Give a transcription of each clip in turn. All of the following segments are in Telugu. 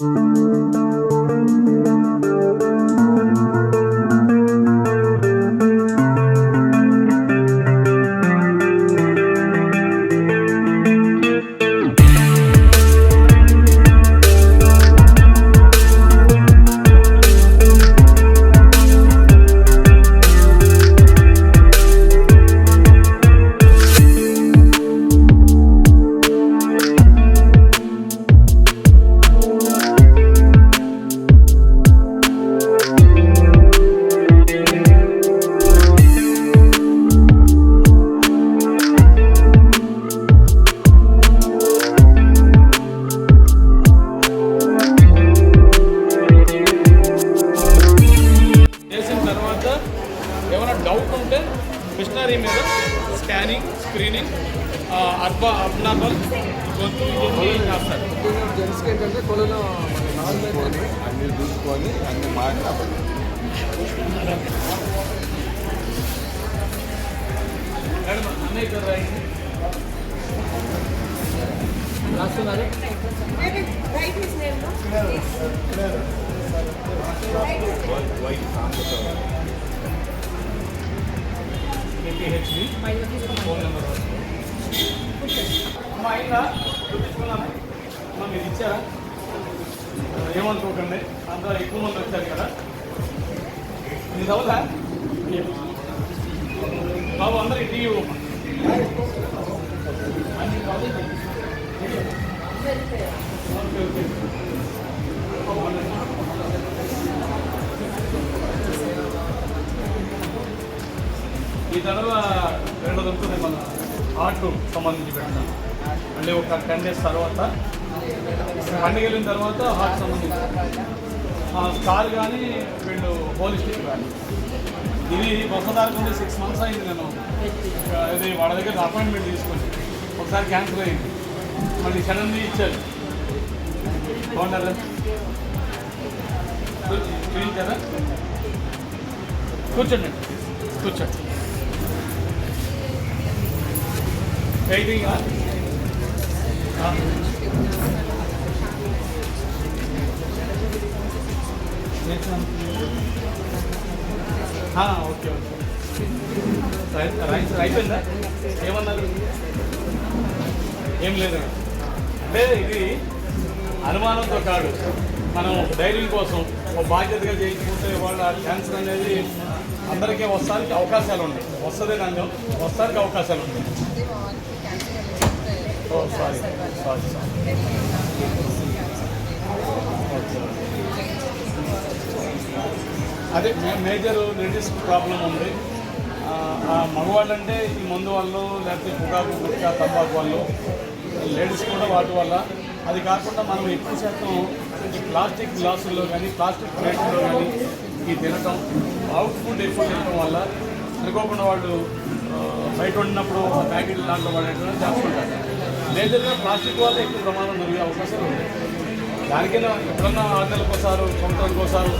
Música డౌట్ ఉంటే మిషనరీ మీద స్కానింగ్ స్క్రీనింగ్ అర్బా అబ్నార్మల్ గొంతు ఇవన్నీ చేస్తారు జెంట్స్కి ఏంటంటే కొలను నాన్ అన్ని చూసుకొని అన్ని మాట్లాడాలి మేడం అన్నయ్య గారు రాయండి. రాస్తున్నారు Maybe write ఏపీహెచ్డి ఫోన్ నెంబర్ అమ్మా అయిందా చూపించుకున్నాను. మీరు ఇచ్చారా? ఏమనుకోకండి. అంతా ఎక్కువ మంది వచ్చారు కదా. ఇది అవుదా బాబు అందరికి టీవీ ఇవ్వమ్మా. Okay okay. ఈ తర్వాత రెండు దొరుకుతుంది మన ఆర్ట్ సంబంధించి పెట్టిన. అంటే ఒక టెన్ డేస్ తర్వాత పండుగ వెళ్ళిన తర్వాత హార్ట్ సంబంధించి. కార్ కానీ వీళ్ళు హోలిస్టిక్ కానీ ఇది ఒకసారి ఉంది సిక్స్ మంత్స్ అయింది నేను. ఇది వాళ్ళ దగ్గర అపాయింట్మెంట్ తీసుకొని ఒకసారి క్యాన్సిల్ అయింది. మళ్ళీ సడన్లీ ఇచ్చారు. బాగుంటారా చూపించారా కూర్చోండి. కూర్చోండి పెయింటింగ్ ఓకే ఓకే రైస్ అయిపోయిందా ఏమన్నారు ఏం లేదు అంటే ఇది అనుమానంతో కాదు మనం ధైర్యం కోసం ఒక బాధ్యతగా చేయించుకుంటే వాళ్ళ క్యాన్సర్ అనేది అందరికీ వస్తానికి అవకాశాలు ఉన్నాయి వస్తుంది నాకు వస్తానికి అవకాశాలు ఉన్నాయి సారీ సారీ అదే మేజర్ లేడీస్ ప్రాబ్లం ఉంది. ఆ, అంటే ఈ మందు వాళ్ళు లేకపోతే పొగాకు గుట్కా తంబాకు వాళ్ళు లేడీస్ కూడా వాటి వల్ల. అది కాకుండా మనం ఎక్కువ శాతం ఈ ప్లాస్టిక్ గ్లాసుల్లో కానీ ప్లాస్టిక్ ప్లేట్లో కానీ ఈ తినటం అవుట్ ఫుడ్ ఎక్కువ తినటం వల్ల అనుకోకుండా వాళ్ళు బయట వండినప్పుడు ప్యాకెట్ దాంట్లో పడేటం చేస్తుంటారు. మేజర్గా ప్లాస్టిక్ వల్ల ఎక్కువ ప్రమాదం జరిగే అవకాశాలు ఉన్నాయి. దానికైనా ఎప్పుడన్నా ఆరు నెలలకు ఒకసారి సంవత్సరానికి ఒకసారి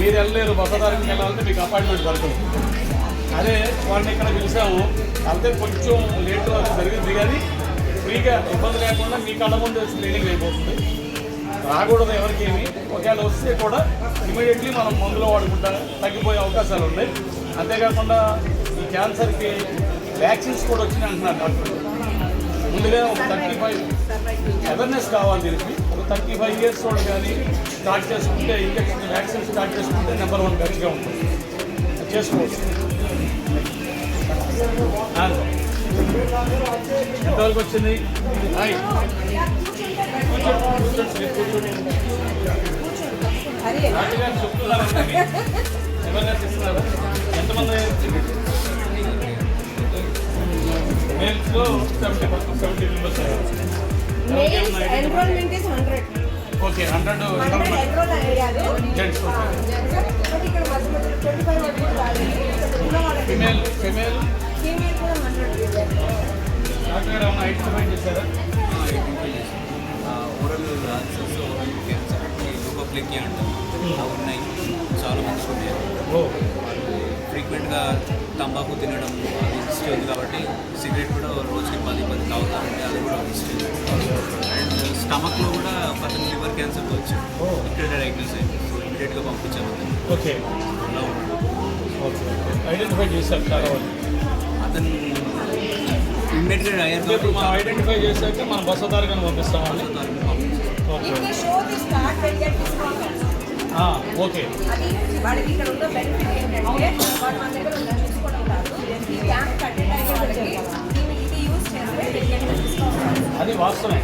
మీరు వెళ్ళలేరు బసదారికి వెళ్ళాలంటే మీకు అపాయింట్మెంట్ దొరకదు. అదే వాడిని ఇక్కడ పిలిచాము అయితే కొంచెం లేట్ అది జరిగింది కానీ ఫ్రీగా ఇబ్బంది లేకుండా మీ కళ్ళ ముందు వచ్చి ట్రైనింగ్ అయిపోతుంది. రాకూడదు ఎవరికేమి. ఒకవేళ వస్తే కూడా ఇమీడియట్లీ మనం మందులో వాడుకుంటా తగ్గిపోయే అవకాశాలు ఉన్నాయి. అంతేకాకుండా ఈ క్యాన్సర్కి వ్యాక్సిన్స్ కూడా వచ్చినాయి అంటున్నారు డాక్టర్. ముందుగా ఒక థర్టీ ఫైవ్ అవేర్నెస్ కావాలి దీనికి. ఒక థర్టీ ఫైవ్ ఇయర్స్ వాళ్ళు కానీ స్టార్ట్ చేసుకుంటే ఇంజక్షన్ వ్యాక్సిన్ స్టార్ట్ చేసుకుంటే నెంబర్ వన్ గట్టిగా ఉంటుంది. చేసుకోవచ్చు. ఎంతవరకు వచ్చింది? కూర్చోండి, చెప్తున్నారు ఎంతమంది మేల్స్లో seventy seventy members is 100. Okay hundred 100 enroll అయ్యారు. Gents, okay. ఆ, gents. But ఇక్కడ మధ్య మధ్యలో 25 వరకు కూడా కాదు. ఇక్కడ ఉన్న వాళ్ళకి ఫిమేల్ ఫిమేల్ female కూడా 100 ఇవ్వాలి. డాక్టర్ గారు ఏమైనా ఐడెంటిఫై చేశారా ఓరల్ ఆన్సర్స్ ఓరల్ క్యాన్సర్ లూకోప్లికి అంటాం అవి ఉన్నాయి చాలా మంది ఉన్నాయి ఫ్రీక్వెంట్గా తంబాకు తినడం అది హిస్టరీ ఉంది కాబట్టి సిగరెట్ కూడా రోజుకి పది పది తాగుతారంటే అది కూడా హిస్టరీ అండ్ స్టమక్లో కూడా అతను లివర్ క్యాన్సర్ వచ్చాడు ఓ. ఇక్కడ డయాగ్నోస్ అయింది. సో ఇమీడియట్గా పంపించాము అతను ఓకే. అలా ఐడెంటిఫై చేశారు చాలా అతను ఇమ్మీడియట్గా అయ్యారు ఇప్పుడు మనం ఐడెంటిఫై చేశాక మనం బస్సు తారీఖుని పంపిస్తామని ఓకే. ఓకే. అది వాడికి ఇక్కడ ఉన్న బెనిఫిట్ ఏంటంటే వాడు మన దగ్గర అది వాస్తవమే.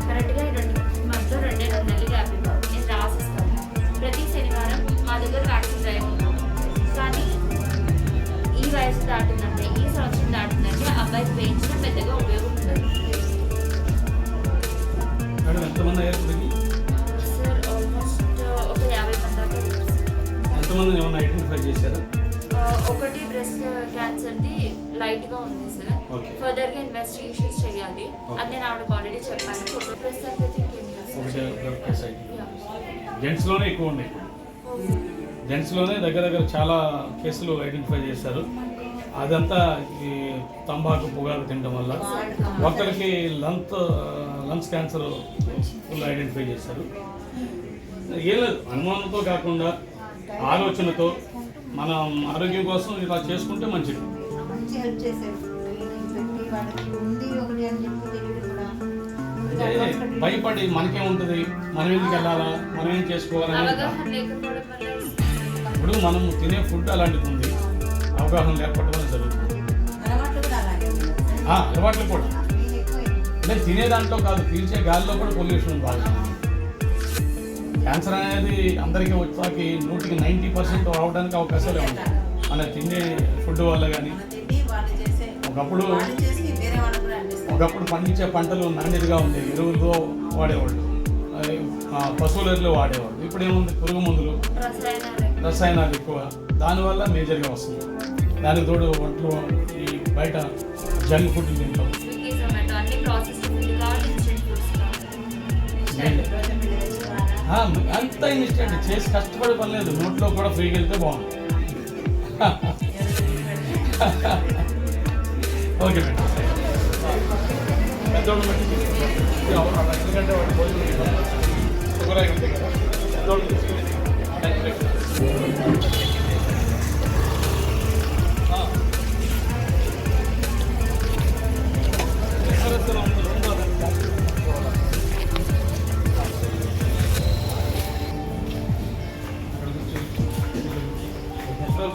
కరెక్ట్గా రెండు మధ్య రెండే రెండు నెలలు గ్యాప్ ఇవ్వాలి నేను రాసిస్తాను ప్రతి శనివారం మా దగ్గర దాటిందంటే ఈ సంవత్సరం దాటిందంటే అబ్బాయికి వేయించడం పెద్దగా ఉపయోగం ఉండదు ఇప్పటికి సార్ ఆల్మోస్ట్ ఒక యాభై మంది దాకా ఉన్నారు. ఎంతమంది ఏమన్నా ఐడెంటిఫై చేశారా? ఆ, ఒకటి బ్రెస్ట్ క్యాన్సర్ది లైట్గా ఉంది సార్. ఫర్దర్గా ఇన్వెస్టిగేషన్స్ చేయాలి. అది నేను ఆవిడకి ఆల్రెడీ చెప్పాను. ఫోటో ప్రస్తుతానికి అయితే. ఒకటి. జెంట్స్లోనే ఎక్కువ ఉన్నాయి. జెంట్స్లోనే దగ్గర దగ్గర చాలా కేసులు ఐడెంటిఫై చేశారు. అదంతా ఈ తంబాకు పొగాకు తినడం వల్ల ఒకరికి lung lungs cancer full identify చేశారు. ఏం లేదు అనుమానంతో కాకుండా ఆలోచనతో మనం ఆరోగ్యం కోసం ఇలా చేసుకుంటే మంచిది. భయపడి మనకేముంటుంది మనం ఎందుకు వెళ్ళాలా? మనం ఏం చేసుకోవాలని ఇప్పుడు మనం తినే ఫుడ్ అలాంటిది ఉంది. అవగాహన లేకపోవడం అలవాట్లు కూడా. ఇది అంటే తినే దాంట్లో కాదు పీల్చే గాలిలో కూడా పొల్యూషన్ బాగా క్యాన్సర్ అనేది అందరికీ వచ్చాకి నూటికి నైంటీ పర్సెంట్ రావడానికి అవకాశాలే ఉంటాయి మన తినే ఫుడ్ వల్ల కానీ ఒకప్పుడు ఒకప్పుడు పండించే పంటలు నాణ్యతగా ఉండేవి ఎరువులతో వాడేవాళ్ళు. అది, పశువుల ఎరువులు వాడేవాళ్ళు. ఇప్పుడు ఏముంది? పురుగు మందులు రసాయనాలు రసాయనాలు ఎక్కువ. దానివల్ల మేజర్గా వస్తుంది దానికి తోడు వంటలు ఈ బయట జంక్ ఫుడ్ తింటాం. స్విగ్గీ జొమాటో అన్ని ప్రాసెస్ ఫుడ్ కావాలి ఇన్స్టెంట్ ఫుడ్స్ అంత ఇన్స్టెంట్ చేసి కష్టపడే పని లేదు. నోట్లో కూడా ఫ్రీగా వెళ్తే బాగుంది ఓకే మేడం. పెద్దోళ్ళు ఎందుకంటే వాడు భోజనం చేయాలి. షుగర్ అయి ఉంది కదా పెద్దోళ్ళు తీసుకుని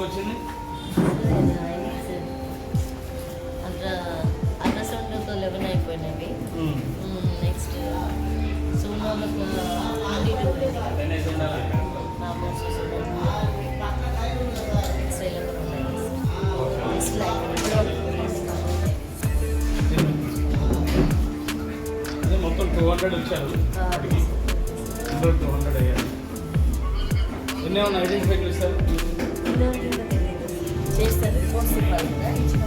వచ్చింది అల్ట్రాసౌండ్తో లెవెన్ అయిపోయినవి. నెక్స్ట్ సోనోలకు ట్వంటీ హండ్రెడ్ వచ్చారు హండ్రెడ్ టూ హండ్రెడ్ అయ్యారు ఎన్ని ఐడెంటిఫై చేస్తారు చేస్తారు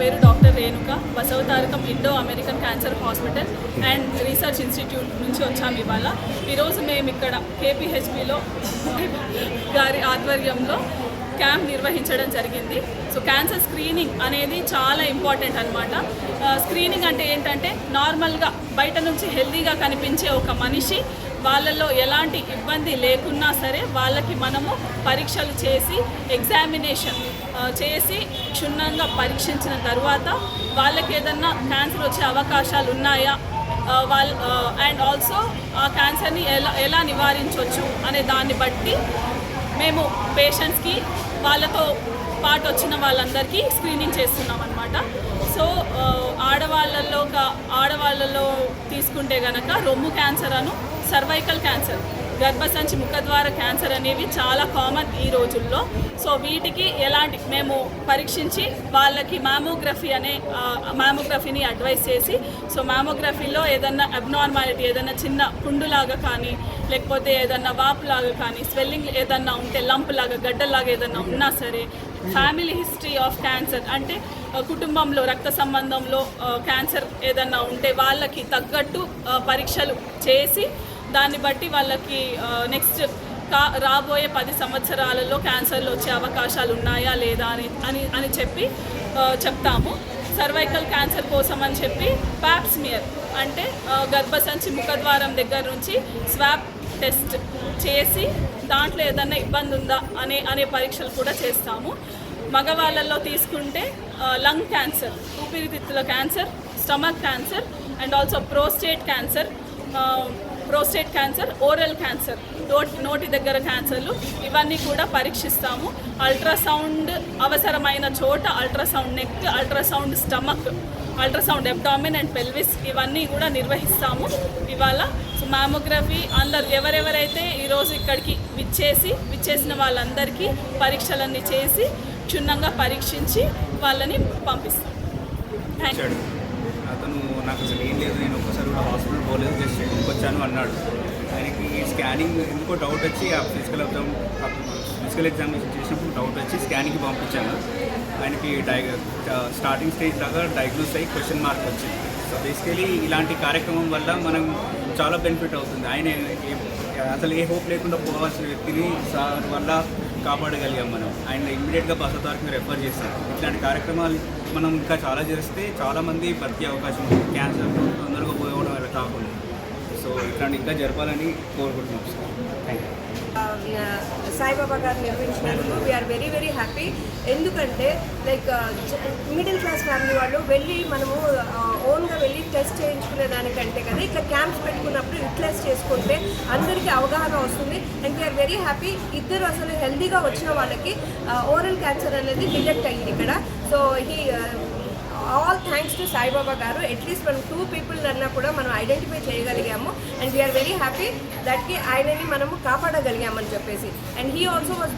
పేరు doctor Renuka. Basavatarakam Indo American cancer hospital and research institute నుంచి వచ్చాము ఇవాళ. ఈరోజు మేము ఇక్కడ కేపీహెచ్బిలో గారి ఆధ్వర్యంలో క్యాంప్ నిర్వహించడం జరిగింది. సో క్యాన్సర్ స్క్రీనింగ్ అనేది చాలా ఇంపార్టెంట్ అనమాట స్క్రీనింగ్ అంటే ఏంటంటే నార్మల్గా బయట నుంచి హెల్తీగా కనిపించే ఒక మనిషి వాళ్ళల్లో ఎలాంటి ఇబ్బంది లేకున్నా సరే వాళ్ళకి మనము పరీక్షలు చేసి ఎగ్జామినేషన్ చేసి క్షుణ్ణంగా పరీక్షించిన తర్వాత వాళ్ళకి ఏదన్నా క్యాన్సర్ వచ్చే అవకాశాలు ఉన్నాయా? వాళ్ళ అండ్ ఆల్సో ఆ క్యాన్సర్ని ఎలా ఎలా నివారించవచ్చు అనే దాన్ని బట్టి మేము పేషెంట్స్కి వాళ్ళతో పాటు వచ్చిన వాళ్ళందరికీ స్క్రీనింగ్ చేస్తున్నాం అనమాట సో ఆడవాళ్ళలో ఆడవాళ్ళలో తీసుకుంటే గనక రొమ్ము క్యాన్సర్ అను సర్వైకల్ క్యాన్సర్ గర్భసంచి ముఖద్వార క్యాన్సర్ అనేవి చాలా కామన్ ఈ రోజుల్లో. సో వీటికి ఎలాంటి మేము పరీక్షించి వాళ్ళకి మామోగ్రఫీ అనే మామోగ్రఫీని అడ్వైస్ చేసి సో మామోగ్రఫీలో ఏదన్నా అబ్నార్మాలిటీ ఏదన్నా చిన్న పుండులాగా కానీ లేకపోతే ఏదన్నా వాపులాగా కానీ స్వెల్లింగ్ ఏదన్నా ఉంటే లంపులాగా గడ్డలాగా ఏదన్నా ఉన్నా సరే ఫ్యామిలీ హిస్టరీ ఆఫ్ క్యాన్సర్ అంటే కుటుంబంలో రక్త సంబంధంలో క్యాన్సర్ ఏదన్నా ఉంటే వాళ్ళకి తగ్గట్టు పరీక్షలు చేసి దాన్ని బట్టి వాళ్ళకి నెక్స్ట్ కా రాబోయే పది సంవత్సరాలలో క్యాన్సర్లు వచ్చే అవకాశాలు ఉన్నాయా లేదా అని అని అని చెప్పి చెప్తాము. సర్వైకల్ క్యాన్సర్ కోసం అని చెప్పి ప్యాప్స్మియర్ అంటే గర్భసంచి ముఖద్వారం దగ్గర నుంచి స్వాబ్ టెస్ట్ చేసి దాంట్లో ఏదన్నా ఇబ్బంది ఉందా అనే అనే పరీక్షలు కూడా చేస్తాము. మగవాళ్ళల్లో తీసుకుంటే లంగ్ క్యాన్సర్ ఊపిరితిత్తుల cancer stomach cancer and also prostate cancer prostate cancer oral cancer నోటి నోటి దగ్గర క్యాన్సర్లు ఇవన్నీ కూడా పరీక్షిస్తాము. అల్ట్రాసౌండ్ అవసరమైన చోట ultrasound neck ultrasound stomach ultrasound abdomen and pelvis ఇవన్నీ కూడా నిర్వహిస్తాము. ఇవాళ సో మామోగ్రఫీ అందరు ఎవరెవరైతే ఈరోజు ఇక్కడికి విచ్చేసి విచ్చేసిన వాళ్ళందరికీ పరీక్షలన్నీ చేసి క్షుణ్ణంగా పరీక్షించి వాళ్ళని పంపిస్తాం. థ్యాంక్ యూ అతను నాకు అసలు ఏం లేదు నేను ఒక హాస్పిటల్ పోలేదు జస్ట్ ఇంటికి వచ్చాను అన్నాడు. ఆయనకి స్కానింగ్ ఎందుకో డౌట్ వచ్చి ఆ ఫిజికల్ ఎగ్జామ్ ఫిజికల్ ఎగ్జామినేషన్ చేసినప్పుడు డౌట్ వచ్చి స్కానింగ్కి పంపించాను. ఆయనకి డై స్టార్టింగ్ స్టేజ్ దాకా డయాగ్నోస్ అయ్యి క్వశ్చన్ మార్క్ వచ్చింది. సో బేసికలీ ఇలాంటి కార్యక్రమం వల్ల మనం చాలా బెనిఫిట్ అవుతుంది. ఆయన ఏ- అసలు ఏ హోప్ లేకుండా పోవాల్సిన వ్యక్తిని సార్ వల్ల కాపాడగలిగాం మనం. ఆయన ఇమ్మీడియట్గా బసతారికి రెఫర్ చేస్తాం ఇట్లాంటి కార్యక్రమాలు మనం ఇంకా చాలా చేస్తే చాలామంది బతికే అవకాశం ఉంది. క్యాన్సర్ తొందరగా రాకుండా సో ఇట్లాంటి ఇంకా జరపాలని కోరుకుంటున్నాం సార్ థ్యాంక్ యూ సాయిబాబా గారు నిర్వహించినందుకు we are very very happy ఎందుకంటే లైక్ మిడిల్ క్లాస్ ఫ్యామిలీ వాళ్ళు వెళ్ళి మనము ఓన్గా వెళ్ళి టెస్ట్ చేయించుకునే దానికంటే కదా ఇట్లా క్యాంప్స్ పెట్టుకున్నప్పుడు యూటిలైజ్ చేసుకుంటే అందరికీ అవగాహన వస్తుంది. అండ్ వీఆర్ వెరీ హ్యాపీ ఇద్దరు అసలు హెల్దీగా వచ్చిన వాళ్ళకి ఓరల్ క్యాన్సర్ అనేది డిటెక్ట్ అయ్యింది ఇక్కడ. సో ఈ ఆల్ థ్యాంక్స్ టు సాయిబాబా గారు. అట్లీస్ట్ మనం టూ పీపుల్ అన్నా కూడా మనం identify చేయగలిగాము. And we are very happy దట్కి ఆయనని మనము కాపాడగలిగామని చెప్పేసి. And he also was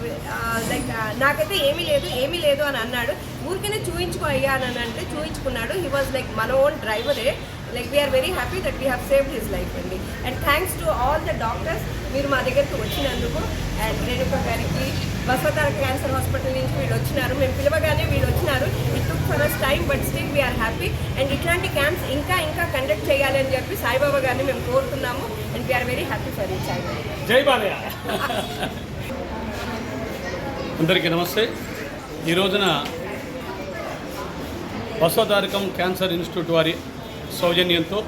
like నాకైతే ఏమీ లేదు ఏమీ లేదు అని అన్నాడు. ఊరికనే చూయించుకో అయ్యా అని అంటే చూయించుకున్నాడు. హీ వాజ్ లైక్ మన own డ్రైవరే like we are very happy that we have saved his life అండి and thanks to all the doctors మీరు మా దగ్గరికి వచ్చినందుకు. అండ్ రేణుక గారికి బసవతార క్యాన్సర్ హాస్పిటల్ నుంచి వీళ్ళు వచ్చినారు. మేము పిలవగానే వీళ్ళు వచ్చినారు. For us time but still we are happy and ఇట్లాంటి క్యాంప్స్ ఇంకా ఇంకా కండక్ట్ చేయాలి అని చెప్పి సాయిబాబా గారిని మేము కోరుతున్నాము. And we are very happy for Saibaba జై బాలయ్య. అందరికీ నమస్తే. ఈ రోజున బసవతారకం క్యాన్సర్ ఇన్స్టిట్యూట్ వారి సౌజన్యంతో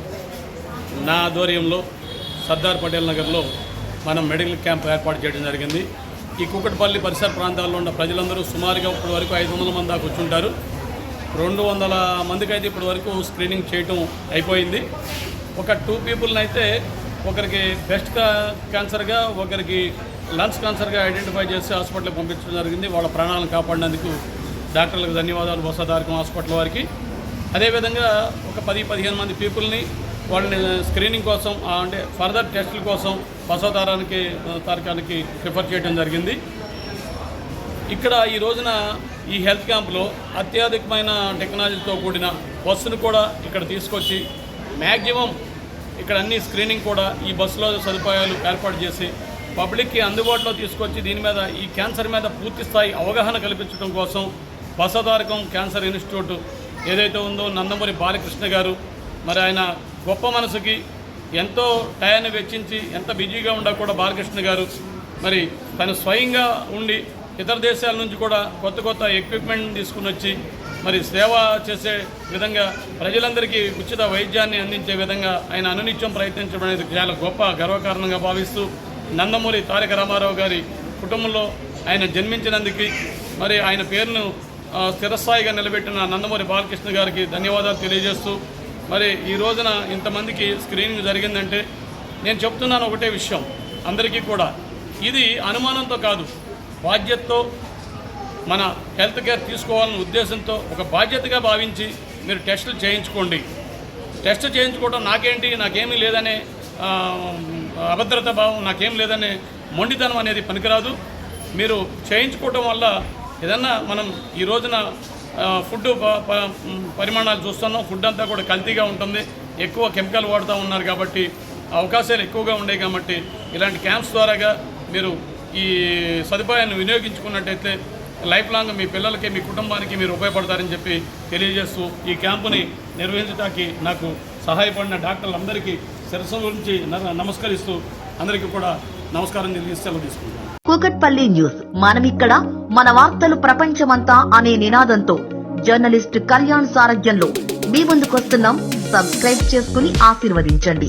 నా ఆధ్వర్యంలో సర్దార్ పటేల్ నగర్లో మనం మెడికల్ క్యాంప్ ఏర్పాటు చేయడం జరిగింది. ఈ కుక్కటిపల్లి పరిసర ప్రాంతాల్లో ఉన్న ప్రజలందరూ సుమారుగా ఇప్పటి వరకు ఐదు వందల మంది దాకా కూర్చుంటారు రెండు వందల మందికి అయితే ఇప్పటి వరకు స్క్రీనింగ్ చేయటం అయిపోయింది. ఒక టూ పీపుల్ని అయితే ఒకరికి బ్రెస్ట్ క్యాన్సర్గా ఒకరికి లంగ్స్ క్యాన్సర్గా ఐడెంటిఫై చేసి హాస్పిటల్కి పంపించడం జరిగింది. వాళ్ళ ప్రాణాలను కాపాడినందుకు డాక్టర్లకు ధన్యవాదాలు. బొసదారకం హాస్పిటల్ వారికి. అదేవిధంగా ఒక పది పదిహేను మంది పీపుల్ని వాళ్ళని స్క్రీనింగ్ కోసం అంటే ఫర్దర్ టెస్టుల కోసం బసవతారానికి తారకానికి ప్రిఫర్ చేయడం జరిగింది. ఇక్కడ ఈ రోజున ఈ హెల్త్ క్యాంప్లో అత్యాధికమైన టెక్నాలజీతో కూడిన బస్సును కూడా ఇక్కడ తీసుకొచ్చి మ్యాక్సిమం ఇక్కడ అన్ని స్క్రీనింగ్ కూడా ఈ బస్సులో సదుపాయాలు ఏర్పాటు చేసి పబ్లిక్కి అందుబాటులో తీసుకొచ్చి దీని మీద ఈ క్యాన్సర్ మీద పూర్తి స్థాయి అవగాహన కల్పించడం కోసం బసధారకం క్యాన్సర్ ఇన్స్టిట్యూట్ ఏదైతే ఉందో నందమూరి బాలకృష్ణ గారు మరి ఆయన గొప్ప మనసుకి ఎంతో టయాన్ని వెచ్చించి ఎంత బిజీగా ఉండా కూడా బాలకృష్ణ గారు మరి తను స్వయంగా ఉండి ఇతర దేశాల నుంచి కూడా కొత్త కొత్త ఎక్విప్మెంట్ తీసుకుని వచ్చి మరి సేవ చేసే విధంగా ప్రజలందరికీ ఉచిత వైద్యాన్ని అందించే విధంగా ఆయన అనునిత్యం ప్రయత్నించడం అనేది చాలా గొప్ప గర్వకారణంగా భావిస్తూ నందమూరి తారక రామారావు గారి కుటుంబంలో ఆయన జన్మించినందుకు మరి ఆయన పేరును స్థిరస్థాయిగా నిలబెట్టిన నందమూరి బాలకృష్ణ గారికి ధన్యవాదాలు తెలియజేస్తూ మరి ఈ రోజున ఇంతమందికి స్క్రీనింగ్ జరిగిందంటే నేను చెప్తున్నాను ఒకటే విషయం అందరికీ కూడా. ఇది అనుమానంతో కాదు. బాధ్యతతో మన హెల్త్ కేర్ తీసుకోవాలనే ఉద్దేశంతో ఒక బాధ్యతగా భావించి మీరు టెస్టులు చేయించుకోండి. టెస్ట్ చేయించుకోవడం నాకేంటి నాకేమీ లేదనే అభద్రత భావం నాకేం లేదనే మొండితనం అనేది పనికిరాదు. మీరు చేయించుకోవటం వల్ల ఏదన్నా మనం ఈ రోజున ఫుడ్ ప- ప- పరిమాణాలు చూస్తున్నాం ఫుడ్ అంతా కూడా కల్తీగా ఉంటుంది. ఎక్కువ కెమికల్ వాడుతూ ఉన్నారు కాబట్టి అవకాశాలు ఎక్కువగా ఉన్నాయి కాబట్టి ఇలాంటి క్యాంప్స్ ద్వారాగా మీరు ఈ సదుపాయాన్ని వినియోగించుకున్నట్టయితే లైఫ్ లాంగ్ మీ పిల్లలకి మీ కుటుంబానికి మీరు ఉపయోగపడతారని చెప్పి తెలియజేస్తూ ఈ క్యాంపుని నిర్వహించడానికి నాకు సహాయపడిన డాక్టర్లందరికీ శిరస్సు గురించి న- నమస్కరిస్తూ అందరికీ కూడా నమస్కారం తెలియజేసి సెలవు తీసుకుంటాను కూకట్పల్లి న్యూస్. మనమిక్కడ మన వార్తలు ప్రపంచమంతా అనే నినాదంతో జర్నలిస్ట్ కళ్యాణ్ సారథ్యంలో మీ ముందుకొస్తున్నాం. సబ్స్క్రైబ్ చేసుకుని ఆశీర్వదించండి.